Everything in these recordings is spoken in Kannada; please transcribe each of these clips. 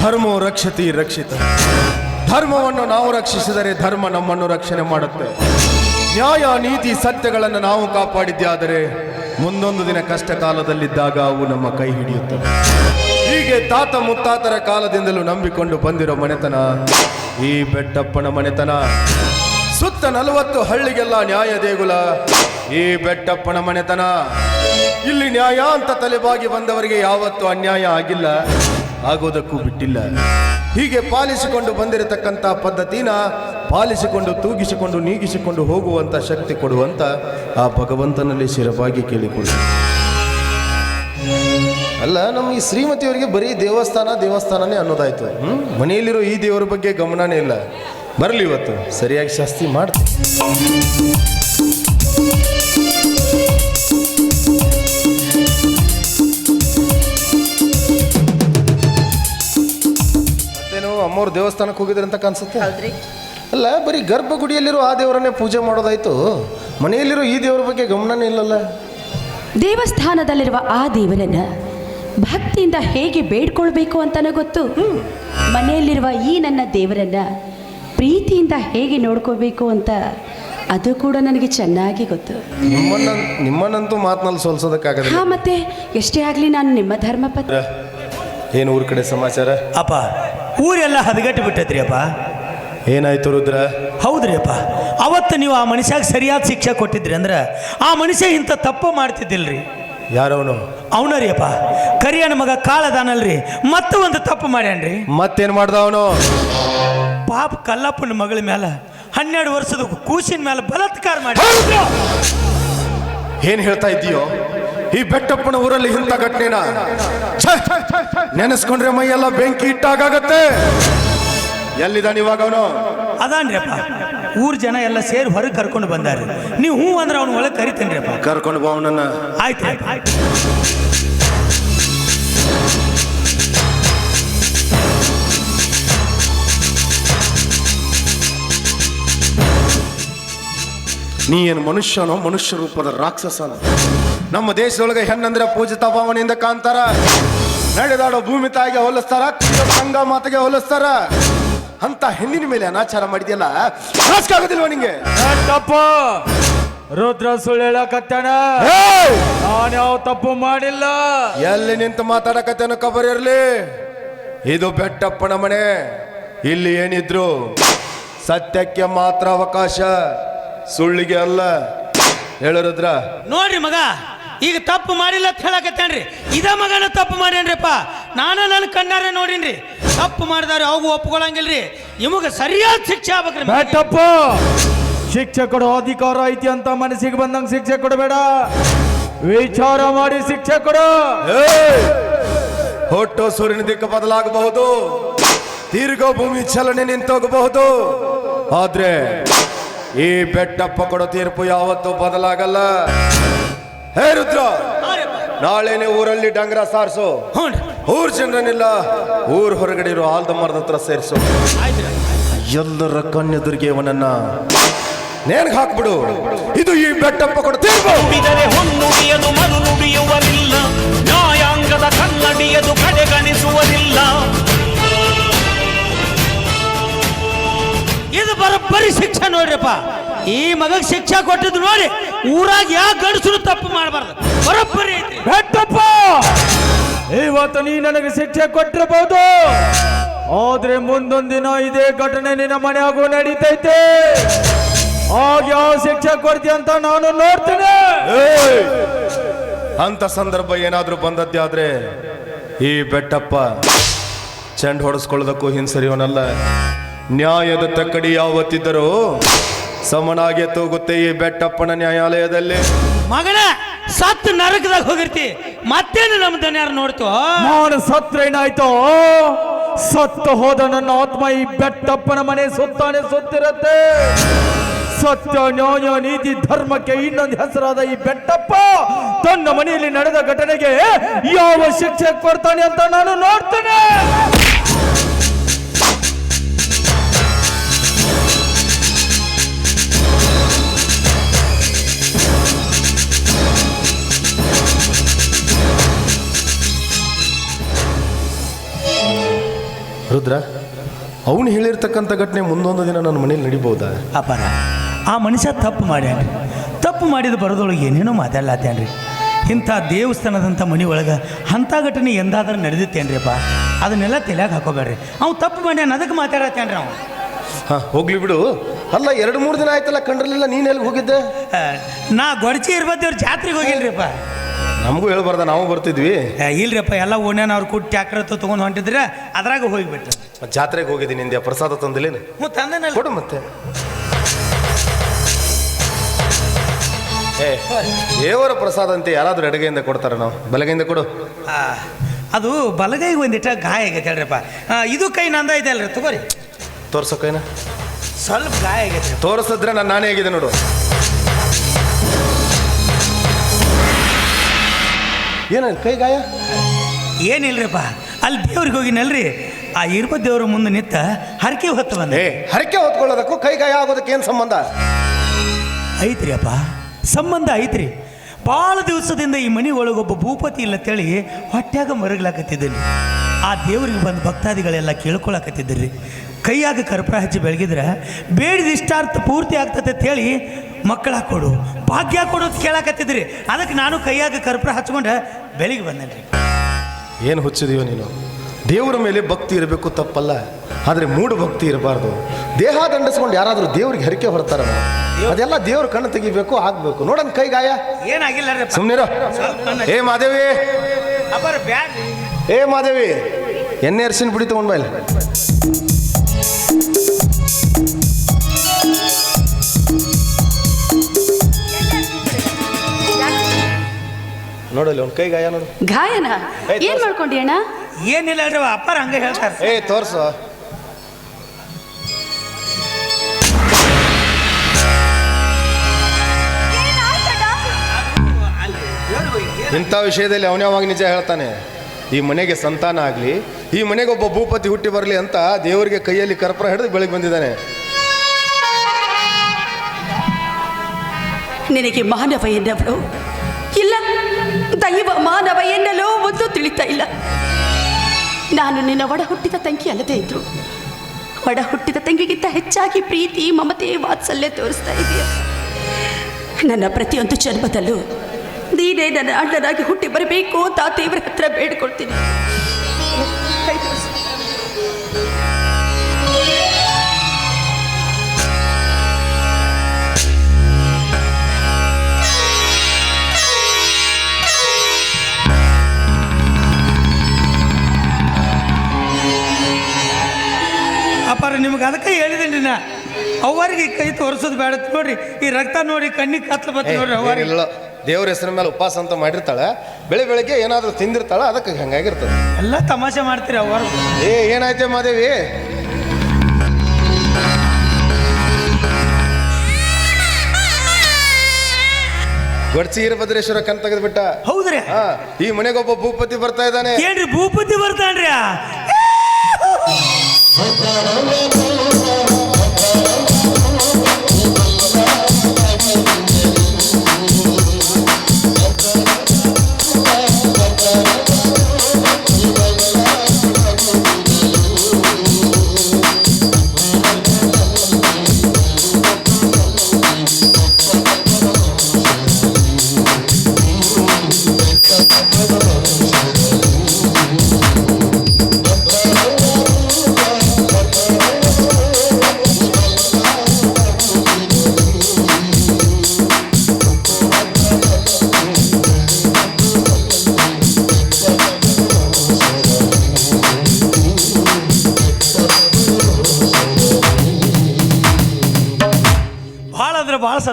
ಧರ್ಮೋ ರಕ್ಷತಿ ರಕ್ಷಿತ. ಧರ್ಮವನ್ನು ನಾವು ರಕ್ಷಿಸಿದರೆ ಧರ್ಮ ನಮ್ಮನ್ನು ರಕ್ಷಣೆ ಮಾಡುತ್ತೆ. ನ್ಯಾಯ, ನೀತಿ, ಸತ್ಯಗಳನ್ನು ನಾವು ಕಾಪಾಡಿದ್ದಾದರೆ ಮುಂದೊಂದು ದಿನ ಕಷ್ಟ ಕಾಲದಲ್ಲಿದ್ದಾಗ ಅವು ನಮ್ಮ ಕೈ ಹಿಡಿಯುತ್ತವೆ. ಹೀಗೆ ತಾತ ಮುತ್ತಾತರ ಕಾಲದಿಂದಲೂ ನಂಬಿಕೊಂಡು ಬಂದಿರೋ ಮನೆತನ, ಈ ಬೆಟ್ಟಪ್ಪನ ಮನೆತನ, ಸುತ್ತ ನಲವತ್ತು ಹಳ್ಳಿಗೆಲ್ಲ ನ್ಯಾಯ ದೇಗುಲ, ಈ ಬೆಟ್ಟಪ್ಪನ ಮನೆತನ. ಇಲ್ಲಿ ನ್ಯಾಯ ಅಂತ ತಲೆಬಾಗಿ ಬಂದವರಿಗೆ ಯಾವತ್ತೂ ಅನ್ಯಾಯ ಆಗಿಲ್ಲ. ಆಗೋದಕ್ಕೂ ಬಿಟ್ಟಿಲ್ಲ. ಹೀಗೆ ಪಾಲಿಸಿಕೊಂಡು ಬಂದಿರತಕ್ಕಂಥ ಪದ್ಧತಿನ ಪಾಲಿಸಿಕೊಂಡು ತೂಗಿಸಿಕೊಂಡು ನೀಗಿಸಿಕೊಂಡು ಹೋಗುವಂಥ ಶಕ್ತಿ ಕೊಡುವಂಥ ಆ ಭಗವಂತನಲ್ಲಿ ಶಿರವಾಗಿ ಕೇಳಿಕೊಳ್ಳಿ. ಅಲ್ಲ ನಮ್ಮ ಈ ಶ್ರೀಮತಿಯವರಿಗೆ ಬರೀ ದೇವಸ್ಥಾನ, ದೇವಸ್ಥಾನನೇ ಅನ್ನೋದಾಯ್ತು. ಹ್ಮ್? ಮನೆಯಲ್ಲಿರೋ ಈ ದೇವರ ಬಗ್ಗೆ ಗಮನನೇ ಇಲ್ಲ. ಬರಲಿ ಇವತ್ತು. ಸರಿಯಾಗಿ ಶಾಸ್ತಿ ಮಾಡ್ತೀನಿ. ಅಮ್ಮವ್ರು ದೇವಸ್ಥಾನಕ್ಕೆ ಹೋಗಿದ್ರೆ ಅಂತ ಕಾಣಿಸುತ್ತೆ? ಹೌದ್ರಿ. ಅಲ್ಲ ಬರೀ ಗರ್ಭಗುಡಿಯಲ್ಲಿರೋ ಆ ದೇವರನ್ನೇ ಪೂಜೆ ಮಾಡೋದಾಯ್ತು. ಮನೆಯಲ್ಲಿರೋ ಈ ದೇವರ ಬಗ್ಗೆ ಗಮನನೇ ಇಲ್ಲಲ್ಲ. ದೇವಸ್ಥಾನದಲ್ಲಿರುವ ಆ ದೇವರನ್ನ ಭಕ್ತಿಯಿಂದ ಹೇಗೆ ಬೇಡ್ಕೊಳ್ಬೇಕು ಅಂತಾನೆ ಗೊತ್ತು. ಮನೆಯಲ್ಲಿರುವ ಈ ನನ್ನ ದೇವರನ್ನ ಪ್ರೀತಿಯಿಂದ ಹೇಗೆ ನೋಡ್ಕೋಬೇಕು ಅಂತ ಅದು ಕೂಡ ನನಗೆ ಚೆನ್ನಾಗಿ ಗೊತ್ತು. ನಿಮ್ಮನ್ನ ನಿಮ್ಮನ್ನಂತೂ ಮಾತನಲ್ಲಿ ಸೋಲ್ಸೋದಕ್ಕಾಗಲ್ಲ ಹಾ ಮತ್ತೆ ಎಷ್ಟೇ ಆಗಲಿ ನಾನು ನಿಮ್ಮ ಧರ್ಮಪತ್ರ ಏನು ಊರ ಕಡೆ ಸಮಾಚಾರ? ಅಪ್ಪ ಊರೆಲ್ಲ ಹದಗೆಟ್ಟು ಬಿಟ್ಟೈತ್ರಿ ಅಪ್ಪ. ಏನಾಯ್ತು ರುದ್ರ? ಹೌದ್ರಿ ಅಪ್ಪ. ಅವತ್ತು ನೀವು ಆ ಮನುಷ್ಯಾಗ ಸರಿಯಾದ ಶಿಕ್ಷೆ ಕೊಟ್ಟಿದ್ರಿ ಅಂದ್ರೆ ಆ ಮನುಷ್ಯ ಇಂಥ ತಪ್ಪು ಮಾಡ್ತಿದ್ದಿಲ್ರಿ. ಯಾರವನು? ಅವನ ರೀ ಅಪ್ಪ. ಕರಿಯನ ಮಗ ಕಾಳದಾನಲ್ರಿ. ಮತ್ತೆ ಒಂದು ತಪ್ಪು ಮಾಡ್ಯಾನ್ರಿ. ಮತ್ತೇನ್ ಮಾಡ್ದ ಅವನು ಪಾಪ ಕಲ್ಲಪ್ಪನ ಮಗಳ ಮೇಲೆ ಹನ್ನೆರಡು ವರ್ಷದ ಕೂಸಿನ ಮೇಲೆ ಬಲತ್ಕಾರ ಮಾಡಿ ಏನು ಹೇಳ್ತಾ ಇದ್ದೀಯೋ? ಈ ಬೆಟ್ಟಪ್ಪನ ಊರಲ್ಲಿ ಇಂಥ ಘಟನೆನ? ಛೆ! ನೆನೆಸ್ಕೊಂಡ್ರೆ ಮೈಯೆಲ್ಲ ಬೆಂಕಿ ಇಟ್ಟಾಗತ್ತೆ ಎಲ್ಲಿದ್ದಾನೆ ಇವಾಗ ಅವನು? ಅದಾನ್ರಿ ಅಪ್ಪ ಊರ್ ಜನ ಎಲ್ಲ ಸೇರಿ ಹೊರಗೆ ಕರ್ಕೊಂಡು ಬಂದಾರಿ. ನೀವು ಹ್ಞೂ ಅಂದ್ರೆ ಅವ್ನ ಒಳಗೆ ಕರಿತೇನ್ರಿ ಅಪ್ಪ ಕರ್ಕೊಂಡು ಬಾ ಅವನನ್ನ. ಆಯ್ತು ಆಯ್ತು. ನೀ ಏನು ಮನುಷ್ಯನೋ ಮನುಷ್ಯ ರೂಪದ ರಾಕ್ಷಸನ? ನಮ್ಮ ದೇಶದೊಳಗೆ ಹೆಣ್ಣಂದ್ರೆ ಪೂಜಿತ ಭಾವನೆಯಿಂದ ಕಾಣ್ತಾರ. ನಡೆದಾಡೋ ಭೂಮಿ ತಾಯಿಗೆ ಹೋಲಿಸ್ತಾರ ಸಂಗ ಸಂಘ ಮಾತಿಗೆ ಹೋಲಿಸ್ತಾರ. ಅಂತ ಹೆಣ್ಣಿನ ಮೇಲೆ ಅನಾಚಾರ ಮಾಡಿದ್ಯಲ್ಲ ಆಗೋದಿಲ್ವ ಆಗೋದಿಲ್ವಾ ನಿಂಗೆ? ತಪ್ಪ ರುದ್ರ ಸುಳ್ಳು ಹೇಳಕತ್ತಾನ. ನಾನು ಯಾವ ತಪ್ಪು ಮಾಡಿಲ್ಲ. ಎಲ್ಲಿ ನಿಂತು ಮಾತಾಡಕತ್ತೇನ ಕಬರ್ ಇರ್ಲಿ. ಇದು ಬೆಟ್ಟಪ್ಪನ ಮನೆ. ಇಲ್ಲಿ ಏನಿದ್ರು ಸತ್ಯಕ್ಕೆ ಮಾತ್ರ ಅವಕಾಶ. ಸುಳ್ಳಿಗೆ ಅಲ್ಲ. ಹೇಳು ರುದ್ರ. ನೋಡ್ರಿ ಮಗ ಈಗ ತಪ್ಪು ಮಾಡಿಲ್ಲ ಅಂತ ಹೇಳಕತ್ತೇನ್ರಿ? ಇದ ಮಗನ ತಪ್ಪು ಮಾಡ್ಯಾನ್ರಿಪ್ಪ. ನಾನು ನನ್ನ ಕಣ್ಣಾರೆ ನೋಡಿನ್ರಿ. ತಪ್ಪು ಮಾಡಿದಾರೆ ಅವು ಒಪ್ಕೊಳಂಗಿಲ್ರಿ. ನಿಮಗೆ ಸರಿಯಾದ ಶಿಕ್ಷೆ ಆಗ್ಬೇಕ್ರಿ ತಪ್ಪು ಬೆಟ್ಟಪ್ಪ ಶಿಕ್ಷೆ ಕೊಡೋ ಅಧಿಕಾರ ಐತಿ ಅಂತ ಮನಸ್ಸಿಗೆ ಬಂದಂಗೆ ಶಿಕ್ಷೆ ಕೊಡಬೇಡ. ವಿಚಾರ ಮಾಡಿ ಶಿಕ್ಷೆ ಕೊಡು. ಹುಟ್ಟೋ ಸೂರ್ಯನ ದಿಕ್ಕು ಬದಲಾಗಬಹುದು. ದೀರ್ಘ ಭೂಮಿ ಚಲನೆ ನಿಂತೋಗಬಹುದು. ಆದ್ರೆ ಈ ಬೆಟ್ಟಪ್ಪ ಕೊಡೋ ತೀರ್ಪು ಯಾವತ್ತೂ ಬದಲಾಗಲ್ಲ. ಹೇ ರುದ್ರ ನಾಳೆನೆ ಊರಲ್ಲಿ ಡಂಗ್ರ ಸಾರಿಸು. ಊರ್ ಜನರನ್ನೆಲ್ಲ ಊರ್ ಹೊರಗಡೆ ಇರೋ ಆಲ್ದ ಮರದ ಹತ್ರ ಸೇರಿಸು. ಆಯ್ತು ಎಲ್ಲರ ಕಣ್ಣೆದುರಿಗೆ ಅವನನ್ನ ನೇಣ್ ಹಾಕ್ಬಿಡು. ಇದು ಈ ಬೆಟ್ಟಪ್ಪ ಕೊಡೋ ತೀರ್ಪು. ನುಡಿದರೆ ಹೊನ್ನುಡಿಯದು ಮರು ನುಡಿಯುವರಿಲ್ಲ ನ್ಯಾಯಾಂಗದ ಕನ್ನಡಿಯದು ಕಡೆಗಣಿಸುವುದಿಲ್ಲ. ನೋಡ್ರಿಪ್ಪ. ಈ ಮಗಗ್ ಶಿಕ್ಷೆ ಕೊಟ್ಟಿದ್ದು ನೋಡಿ ಊರಾಗ ಯಾವ ಗಂಡಸರು ತಪ್ಪು ಮಾಡಬಾರ್ದು. ಬರೋಬ್ಬರಿ ಐತ್ರಿ. ಬೆಟ್ಟಪ್ಪ ಇವತ್ತು ನೀ ನನಗೆ ಶಿಕ್ಷೆ ಕೊಟ್ಟಿರಬಹುದು ಆದ್ರೆ ಮುಂದೊಂದಿನ ದಿನ ಇದೇ ಘಟನೆ ನಿನ್ನ ಮನೆಯಾಗೂ ನಡೀತೈತೆ. ಆಗ ಯಾವ ಶಿಕ್ಷೆ ಕೊಡ್ತೀಯ ಅಂತ ನಾನು ನೋಡ್ತೇನೆ! ಅಂತ ಸಂದರ್ಭ ಏನಾದ್ರೂ ಬಂದದ್ದೇ ಆದ್ರೆ ಈ ಬೆಟ್ಟಪ್ಪ ಚೆಂಡ್ ಹೊಡೆಸ್ಕೊಳ್ಳೋದಕ್ಕೂ ಹಿಂಸರಿಯವನಲ್ಲ ನ್ಯಾಯದ ತಕ್ಕಡಿ ಯಾವತ್ತಿದ್ದರೂ ಸಮನಾಗೆ ತೂಗುತ್ತೆ ಈ ಬೆಟ್ಟಪ್ಪನ ನ್ಯಾಯಾಲಯದಲ್ಲಿ. ಮಗನ ಸತ್ ನರಕದಾಗ ಹೋಗಿರ್ತಿ. ಮತ್ತೇನು ನಮ್ಮ ದನ್ಯಾರ ನೋಡ್ತು? ನಾನು ಸತ್ರ ಏನಾಯ್ತೋ? ಸತ್ತು ಹೋದ ನನ್ನ ಆತ್ಮ ಈ ಬೆಟ್ಟಪ್ಪನ ಮನೆ ಸುತ್ತಾನೆ ಸುತ್ತಿರತ್ತೆ. ಸತ್ಯ ನ್ಯಾಯ ನೀತಿ ಧರ್ಮಕ್ಕೆ ಇನ್ನೊಂದು ಹೆಸರಾದ ಈ ಬೆಟ್ಟಪ್ಪ ತನ್ನ ಮನೆಯಲ್ಲಿ ನಡೆದ ಘಟನೆಗೆ ಯಾವ ಶಿಕ್ಷೆ ಕೊಡ್ತಾನೆ ಅಂತ ನಾನು ನೋಡ್ತೇನೆ. ರುದ್ರ ಅವನು ಹೇಳಿರ್ತಕ್ಕಂಥ ಘಟನೆ ಮುಂದೊಂದು ದಿನ ನನ್ನ ಮನೇಲಿ ನಡಿಬಹುದಾ? ಅಪಾರ ಆ ಮನುಷ್ಯ ತಪ್ಪು ಮಾಡ್ಯಾನ ತಪ್ಪು ಮಾಡಿದ ಬರೋದೊಳಗೆ ಏನೇನೋ ಮಾತಾಡ್ಲಾತೇನ್ರಿ. ಇಂಥ ದೇವಸ್ಥಾನದಂಥ ಮನೆ ಒಳಗೆ ಅಂಥ ಘಟನೆ ಎಂದಾದ್ರೂ ನಡೆದಿತ್ತೇನ್ರಿಪ್ಪ ಅದನ್ನೆಲ್ಲ ತಲೆಯಾಗ ಹಾಕೋಬೇಡ್ರಿ. ಅವ್ನು ತಪ್ಪು ಮಾಡ್ಯಾನ ಅದಕ್ಕೆ ಮಾತಾಡತ್ತೇನ್ರಿ ಅವ್ನು ಹಾಂ ಹೋಗ್ಲಿ ಬಿಡು. ಅಲ್ಲ ಎರಡು ಮೂರು ದಿನ ಆಯ್ತಲ್ಲ ಕಂಡ್ರಲಿಲ್ಲ ನೀನು ಎಲ್ಲಿ ಹೋಗಿದ್ದೆ? ನಾ ಗೊಡಚಿ ಇರ್ಬತ್ತೇವ್ರ ಜಾತ್ರೆಗೆ ಹೋಗಿಲ್ರಿಪ್ಪ. ನಮಗೂ ಹೇಳ್ಬಾರ್ದ ನಾವು ಬರ್ತಿದ್ವಿ. ಏ, ಇಲ್ರಿಪ್ಪ ಎಲ್ಲ ಓಣ್ಯಾನ ಅವ್ರು ಕೊಟ್ಟು ಟ್ಯಾಕ್ಟರ್ ತೊಗೊಂಡು ಹೊಂಟಿದ್ರೆ ಅದ್ರಾಗ ಹೋಗಿಬಿಟ್ರು. ಮತ್ತ್ ಜಾತ್ರೆಗೆ ಹೋಗಿದ್ದೀನಿ ಇಂದ್ಯಾ ಪ್ರಸಾದ ತಂದಿಲ್ಲೇನು? ಹ್ಞೂ ತಂದನಲ್ಲ. ಕೊಡು ಮತ್ತೆ. ಏ ದೇವರ ಪ್ರಸಾದ ಅಂತ ಯಾರಾದ್ರೂ ಅಡುಗೆಯಿಂದ ಕೊಡ್ತಾರ ನಾವು? ಬಲಗೈಯಿಂದ ಕೊಡು. ಆ, ಅದು ಬಲಗೈಗೆ ಒಂದಿಟ್ಟ ಗಾಯ ಆಗೈತೆ ಹೇಳ್ರಪ್ಪ. ಆ, ಇದು ಕೈ ನಂದ ಇದೆ ಅಲ್ರಿ ತಗೋರಿ. ತೋರ್ಸೋ ಕೈನ. ಸ್ವಲ್ಪ ಗಾಯ ಆಗೈತೆ. ತೋರಿಸಿದ್ರೆ ನಾನು ನಾನೇ ಆಗಿದೆ ನೋಡು. ಏನಾಯ್ತು ಕೈ ಗಾಯ? ಏನಿಲ್ರಿಪ್ಪ ಅಲ್ಲಿ ದೇವ್ರಿಗೆ ಹೋಗಿನಲ್ರಿ ಆ ಇರ್ಬ ದೇವ್ರ ಮುಂದೆ ನಿಂತ ಹರಕೆ ಹೊತ್ತು ಬಂದೆ. ಹರಕೆ ಹೊತ್ಕೊಳ್ಳೋದಕ್ಕೂ ಕೈ ಗಾಯ ಆಗೋದಕ್ಕೆ ಏನು ಸಂಬಂಧ? ಐತ್ರಿ ಅಪ್ಪ ಸಂಬಂಧ ಐತ್ರಿ. ಭಾಳ ದಿವಸದಿಂದ ಈ ಮನೆ ಒಳಗೊಬ್ಬ ಭೂಪತಿ ಇಲ್ಲ ತೇಳಿ ಹೊಟ್ಯಾಗ ಮರಗ್ಲಾಕತ್ತಿದ್ದೀನಿ ಆ ದೇವರಿಗೆ ಬಂದು ಭಕ್ತಾದಿಗಳೆಲ್ಲ ಕೇಳ್ಕೊಳಕತ್ತಿದ್ರಿ. ಕೈಯಾಗ ಕರ್ಪೂರ ಹಚ್ಚಿ ಬೆಳಗಿದ್ರೆ ಬೇಡಿದ ಇಷ್ಟಾರ್ಥ ಪೂರ್ತಿ ಆಗ್ತದೆ ಅಂತೇಳಿ ಮಕ್ಕಳ ಕೊಡು ಭಾಗ್ಯ ಕೊಡು ಅಂತ ಕೇಳಾಕತ್ತಿದ್ರಿ. ಅದಕ್ಕೆ ನಾನು ಕೈಯಾಗ ಕರ್ಪೂರ ಹಚ್ಕೊಂಡು ಬೆಳಿಗ್ಗೆ ಬಂದೇನ್ರಿ. ಏನು ಹುಚ್ಚಿದೀವೋ ನೀನು? ದೇವರ ಮೇಲೆ ಭಕ್ತಿ ಇರಬೇಕು ತಪ್ಪಲ್ಲ ಆದರೆ ಮೂಢ ಭಕ್ತಿ ಇರಬಾರ್ದು. ದೇಹ ದಂಡಿಸ್ಕೊಂಡು ಯಾರಾದರೂ ದೇವ್ರಿಗೆ ಹರಿಕೆ ಹೊರತಾರ ಅದೆಲ್ಲ ದೇವ್ರ ಕಣ್ಣು ತೆಗಿಬೇಕು ಆಗ್ಬೇಕು. ನೋಡನ್ ಕೈ ಗಾಯ. ಏನಾಗಿಲ್ಲ ರೀ ಸುಮ್ನಿರೋ. ಏ ಮಾದೇವಿ. ಅಪ್ಪಾರ ಬ್ಯಾಡ್ರಿ. ಏ ಮಾದೇವಿ ಎಣ್ಣೆ ಅರ್ಸಿನ ಪುಡಿ ತಗೊಂಡ್ ಮೇಲೆ ನೋಡಲ್ಲಿ ಒಂದು ಕೈ ಗಾಯ ನೋಡು. ಗಾಯನ? ಏನ್ ಮಾಡ್ಕೊಂಡಿ ಅಣ್ಣ? ಏನಿಲ್ಲ ಅಲ್ರಿ ಅಪ್ಪಾರ ಹಂಗೆ ಹೇಳ್ತಾರೆ. ಏ ತೋರ್ಸು. ಇಂಥ ವಿಷಯದಲ್ಲಿ ಅವನ್ಯಾವಾಗ ನಿಜ ಹೇಳ್ತಾನೆ. ಈ ಮನೆಗೆ ಸಂತಾನ ಆಗಲಿ, ಈ ಮನೆಗೆ ಒಬ್ಬ ಭೂಪತಿ ಹುಟ್ಟಿ ಬರಲಿ ಅಂತ ದೇವರಿಗೆ ಕೈಯಲ್ಲಿ ಕರ್ಪರ ಹಿಡಿದು ಬೆಳಗ್ಗೆ ಬಂದಿದ್ದಾನೆ. ನಿನಗೆ ಮಾನವ ಎನ್ನವಳು? ಇಲ್ಲ, ದೈವ ಮಾನವ ಎನ್ನಲೋ ಒಂದು ತಿಳಿತಾ ಇಲ್ಲ. ನಾನು ನಿನ್ನ ಒಡ ಹುಟ್ಟಿದ ತಂಗಿ ಅಲ್ಲದೆ ಇದ್ರು. ಒಡ ಹುಟ್ಟಿದ ತಂಗಿಗಿಂತ ಹೆಚ್ಚಾಗಿ ಪ್ರೀತಿ, ಮಮತೆ, ವಾತ್ಸಲ್ಯ ತೋರಿಸ್ತಾ ಇದೆಯಾ. ನನ್ನ ಪ್ರತಿಯೊಂದು ಜನ್ಮದಲ್ಲೂ ನೀನೇ ನನ್ನ ಅಣ್ಣನಾಗಿ ಹುಟ್ಟಿ ಬರಬೇಕು ಅಂತ ದೇವರ ಹತ್ರ ಬೇಡ್ಕೊಳ್ತೀನಿ. ಅಪ್ಪಾರ ನಿಮ್ಗೆ ಅದಕ್ಕೆ ಹೇಳಿದ್ದೀನಿ ನಾ ಅವ್ವರಿಗೆ ಕೈ ತೋರಿಸೋದು ಬೇಡ. ನೋಡ್ರಿ ಈ ರಕ್ತ ನೋಡಿ ಕಣ್ಣಿಗೆ ಕತ್ಲು ಬತ್ತೆ ನೋಡ್ರಿ ಅವರಿಗೆ ದೇವ್ರ ಹೆಸರ ಮೇಲೆ ಉಪವಾಸ ಅಂತ ಮಾಡಿರ್ತಾಳೆ ಬೆಳೆ ಬೆಳಗ್ಗೆ ಏನಾದರೂ ತಿಂದಿರ್ತಾಳೆ ಅದಕ್ಕೆ ಹಂಗಾಗಿರ್ತದೆ. ಎಲ್ಲ ತಮಾಷೆ ಮಾಡ್ತೀರಿ ಅವರು? ಏ ಏನಾಯ್ತೆ ಮಾದೇವಿ? ಗೊಡ್ಸಿ ವೀರಭದ್ರೇಶ್ವರ ಕಣ್ ತೆಗೆದ್ಬಿಟ್ಟ. ಹೌದ್ರಿ? ಹಾ ಈ ಮನೆಗೊಬ್ಬ ಭೂಪತಿ ಬರ್ತಾ ಇದ್ದಾನೆ. ಏನ್ರಿ ಭೂಪತಿ ಬರ್ತಾನ್ರಿ?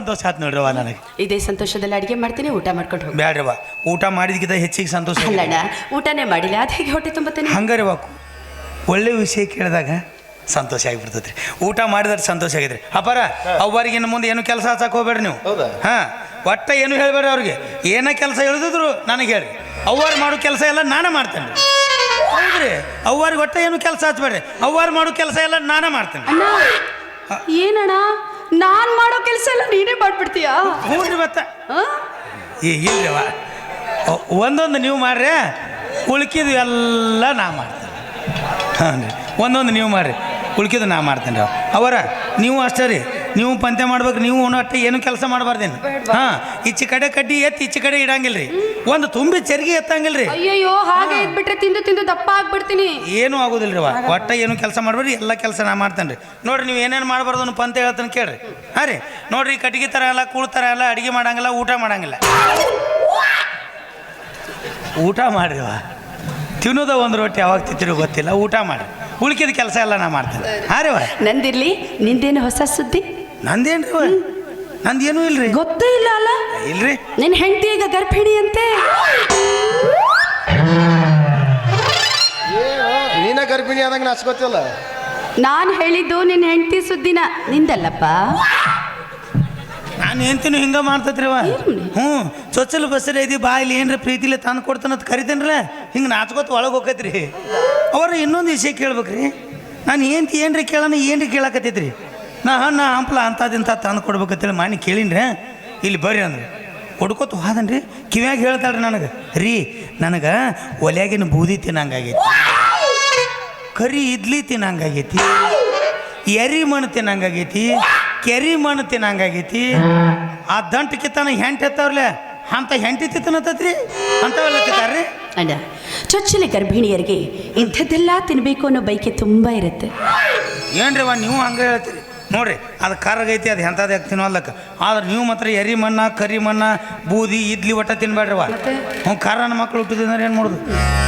ಸಂತೋಷ ಆಯ್ತು ನೋಡ್ರವ್ವ ನನಗೆ. ಇದೇ ಸಂತೋಷದಲ್ಲಿ ಅಡಿಗೆ ಮಾಡ್ತೀನಿ ಊಟ ಮಾಡ್ಕೊಂಡು ಹೋಗಿ. ಬ್ಯಾಡ್ರವ್ವ ಊಟ ಮಾಡಿದ್ಕಿಂತ ಹೆಚ್ಚಿಗೆ ಸಂತೋಷ. ಅಲ್ಲಣ್ಣ ಊಟನೇ ಮಾಡಿಲ್ಲ ಅದು ಹೇಗೆ ಹೊಟ್ಟೆ ತುಂಬತ್ತೇನೆ? ಹಂಗಾರೆ ವಾಕು ಒಳ್ಳೆ ವಿಷಯ ಕೇಳಿದಾಗ ಸಂತೋಷ ಆಗಿಬಿಡ್ತೈತಿ ಊಟ ಮಾಡಿದ್ರೆ ಸಂತೋಷ ಆಗಿದ್ರಿ ಅಪ್ಪಾರ ಅವ್ವರಿಗೆ ಇನ್ನು ಮುಂದೆ ಏನು ಕೆಲಸ ಹಚ್ಚಕ್ಕೆ ಹೋಗ್ಬೇಡ್ರಿ ನೀವು? ಹೌದಾ? ಹಾಂ ಒಟ್ಟ ಏನು ಹೇಳ್ಬೇಡ್ರಿ ಅವ್ರಿಗೆ? ಏನೇ ಕೆಲಸ ಹೇಳಿದ್ರು ನನಗೆ ಹೇಳಿ ಅವ್ವಾರು ಮಾಡೋ ಕೆಲಸ ಎಲ್ಲ ನಾನೇ ಮಾಡ್ತೇನೆ ಹೌದ್ರಿ? ಅವ್ವಾರಿಗೆ ಒಟ್ಟ ಏನು ಕೆಲಸ ಹಚ್ಬೇಡ್ರಿ ಅವ್ವಾರು ಮಾಡೋ ಕೆಲಸ ಎಲ್ಲ ನಾನೇ ಮಾಡ್ತೇನೆ ಏನಣ್ಣ? ನಾನ್ ಮಾಡೋ ಕೆಲಸ ಎಲ್ಲ ನೀನೇ ಮಾಡ್ಬಿಡ್ತೀಯಾ? ಹ್ಞೂ ರೀ ಮತ್ತ. ಆ? ಈ ಇಲ್ಲವ ಒಂದೊಂದು ನೀವು ಮಾಡ್ರಿ ಉಳ್ಕಿದ್ದು ಎಲ್ಲ ನಾ ಮಾಡ್ತೇನೆ. ಹಾಂ ರೀ. ಒಂದೊಂದು ನೀವು ಮಾಡ್ರಿ ಉಳ್ಕಿದ್ದು ನಾ ಮಾಡ್ತೇನೆ ರೀ ಅವರ ನೀವು ಅಷ್ಟೇ ರೀ. ನೀವು ಪಂತೆ ಮಾಡ್ಬೇಕು ನೀವು ಒಟ್ಟು ಏನು ಕೆಲಸ ಮಾಡಬಾರ್ದೇನು? ಹಾ ಈಚೆ ಕಡೆ ಕಡ್ಡಿ ಎತ್ತಿ ಈಚೆ ಕಡೆ ಇಡಂಗಿಲ್ಲ ರೀ ಒಂದು ತುಂಬಿ ಚರ್ಗಿ ಎತ್ತಂಗಿಲ್ಲ ರೀ ಅಯ್ಯಯ್ಯೋ ಹಾಗೆ ಇದ್ಬಿಟ್ರೆ ತಿಂದು ತಿಂದು ದಪ್ಪ ಆಗ್ಬಿಡ್ತೀನಿ. ಏನೂ ಆಗೋದಿಲ್ಲ ರೀ ಒಟ್ಟ ಏನು ಕೆಲಸ ಮಾಡ್ಬೇಡ್ರಿ ಎಲ್ಲ ಕೆಲಸ ನಾ ಮಾಡ್ತೇನೆ ರೀ ನೋಡ್ರಿ ನೀವು ಏನೇನು ಮಾಡಬಾರ್ದು ಅನ್ನೋ ಪಂತೆ ಹೇಳ್ತಾನೆ ಕೇಳ್ರಿ. ಹಾಂ ರೀ. ನೋಡ್ರಿ ಕಟ್ಟಿಗೆ ಥರ ಎಲ್ಲ ಕೂಳ್ ಥರ ಎಲ್ಲ ಅಡುಗೆ ಮಾಡಂಗಿಲ್ಲ ಊಟ ಮಾಡಂಗಿಲ್ಲ. ಊಟ ಮಾಡ್ರಿ ವಾ ತಿನ್ನೋದ ಒಂದು ರೊಟ್ಟಿ ಯಾವಾಗ ತಿಂತೀರಿ ಗೊತ್ತಿಲ್ಲ ಊಟ ಮಾಡಿ ಉಳ್ಕಿದ ಕೆಲಸ ಎಲ್ಲ ನಾ ಮಾಡ್ತೇನೆ. ಹಾಂ ರೀ ವಾ ನಂದಿರ್ಲಿ ನಿಂದೇನು ಹೊಸ ಸುದ್ದಿ? ನಂದೇನ್ರಿ ವಾ ನಂದೇನೂ ಇಲ್ರಿ. ಗೊತ್ತೇ ಇಲ್ಲ ಅಲ್ಲ? ಇಲ್ರಿ. ನಿನ್ ಹೆಂಡತಿ ಈಗ ಗರ್ಭಿಣಿ ಅಂತೆ ನೀನ ಗರ್ಭಿಣಿ ಆದಂಗೆ ನಾಚ್ಕೋತಿಲ್ಲ ನಾನು ಹೇಳಿದ್ದು ನಿನ್ನ ಹೆಂಡತಿ ಸುದ್ದಿನ. ನಿಂದಲ್ಲಪ್ಪ? ನಾನು ಹೆಂಡ್ತಿನೂ ಹಿಂಗ ಮಾಡ್ತೈತ್ರಿ ವಾ ಹ್ಞೂ ಚೊಚ್ಚಲು ಬಸ್ಸರ ಇದೀ ಬಾ ಇಲ್ಲಿ ಏನ್ರ ಪ್ರೀತಿಲಿ ತಂದು ಕೊಡ್ತಾನಂತ ಕರಿತೇನ್ರಲ್ಲ ಹಿಂಗೆ ನಾಚ್ಕೋತ ಒಳಗೆ ಹೋಗತ್ರಿ ಅವ್ರ ಇನ್ನೊಂದು ವಿಷಯ ಕೇಳ್ಬೇಕ್ರಿ. ನಾನು ಏನ್ತಿ ಏನ್ರಿ ಕೇಳೋಣ ಏನ್ರಿ ಕೇಳಕತ್ತೈತ್ರಿ? ನಾ ಹಣ್ಣ ಹಂಪ್ಲ ಅಂಥದಿಂತ ತಂದು ಕೊಡ್ಬೇಕಂತೇಳಿ ಮಾನಿ ಕೇಳಿನ್ರಿ. ಇಲ್ಲಿ ಬರ್ರಿ ಅಂದ್ರೆ. ಹೊಡ್ಕೋತ ಹೋದನ್ರಿ. ಕಿವ್ಯಾಗ ಹೇಳ್ತಾಳ್ರಿ ನನಗೆ? ರೀ ನನಗೆ ಒಲ್ಯಾಗಿನ ಬೂದಿ ತಿನ್ನಂಗಾಗೈತಿ. ಕರಿ ಇಡ್ಲಿ ತಿನ್ನಂಗಾಗೈತಿ. ಎರಿ ಮಣ್ಣು ತಿನ್ನಂಗಾಗೈತಿ. ಕೆರಿ ಮಣ್ಣು ತಿನ್ನಂಗಾಗೈತಿ. ಆ ದಂಟು ಕಿತ್ತಾನ ಹೆಂಟ್ ಎತ್ತವ್ರಲೆ ಅಂತ ಹೆಂಟಿ ತಿತ್ತನತ್ತೈತ್ರಿ ಅಂತವೆಲ್ಲ ತಿಂತಾರ್ರಿ? ಅಣ್ಣ ಚೊಚ್ಚಲ ಗರ್ಭಿಣಿಯರಿಗೆ ಇಂಥದ್ದೆಲ್ಲ ತಿನ್ನಬೇಕು ಅನ್ನೋ ಬೈಕೆ ತುಂಬ ಇರುತ್ತೆ. ಏನ್ರಿ ವಾ ನೀವು ಹಂಗೆ ಹೇಳ್ತೀರಿ? ನೋಡ್ರಿ ಅದು ಕರ್ಗೈತಿ ಅದು ಎಂಥದ್ದು ಯಾಕೆ ತಿನ್ನೋಲ್ಲಕ್ಕ ಆದ್ರೆ ನೀವು ಮಾತ್ರ ಎರಿ ಮಣ್ಣ ಕರಿ ಮಣ್ಣ ಬೂದಿ ಇಡ್ಲಿ ಒಟ್ಟ ತಿನ್ಬೇಡ್ರಿ ವಾ ಹ್ಞೂ ಖಾರ ನನ್ನ ಮಕ್ಳು ಹುಟ್ಟಿದ್ರೆ ಏನು ಮಾಡೋದು?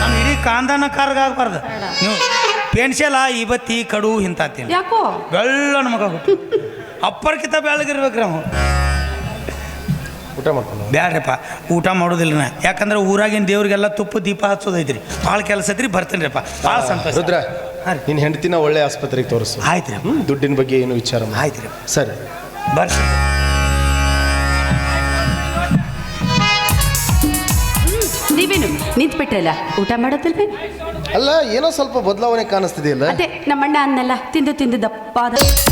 ನಮ್ಮ ಇಡೀ ಕಾಂದಾನ ಕಾರ್ಗ ಆಗ್ಬಾರ್ದು. ನೀವು ಪೆನ್ಶಲ ಇವತ್ತಿ ಕಡು ಇಂಥ ತಿನ್ನಿ. ಯಾಕೋ? ಬೆಳ್ಳನ ಮಗ ಹುಟ್ಟು. ಅಪ್ಪರ್ಕಿತ ಬೆಳಗಿರ್ಬೇಕ್ರಿ ನಾವು ಊಟ ಮಾಡ್ಕೊಂಡು ಬ್ಯಾಡ್ರಿಪ್ಪ ಊಟ ಮಾಡೋದಿಲ್ಲ ನಾ ಯಾಕಂದ್ರೆ ಊರಾಗಿನ ದೇವ್ರಿಗೆಲ್ಲ ತುಪ್ಪ ದೀಪ ಹಚ್ಚೋದೈತ್ರಿ. ಭಾಳ ಕೆಲಸ ಐತ್ರಿ ಬರ್ತೀನಿ ಭಾಳ ಸಂತೋಷ. ರೀ ನಿನ್ನ ಹೆಂಡತಿನ ಒಳ್ಳೆ ಆಸ್ಪತ್ರೆಗೆ ತೋರಿಸು. ಆಯ್ತು ರೀ ದುಡ್ಡಿನ ಬಗ್ಗೆ ಏನು ವಿಚಾರ. ಆಯ್ತು ರೀ ಸರಿ. ಬರ್ರಿ. ನೀವೇನು ನಿಂತ್ಬಿಟ್ಟಲ್ಲ ಊಟ ಮಾಡೋದಿಲ್ವೇ? ಅಲ್ಲ ಏನೋ ಸ್ವಲ್ಪ ಬದಲಾವಣೆ ಕಾಣಿಸ್ತಿದೆಯಲ್ಲ? ಅದೇ ನಮ್ಮಣ್ಣ ಅನ್ನಲ್ಲ ತಿಂದು ತಿಂದು ದಪ್ಪಾದ.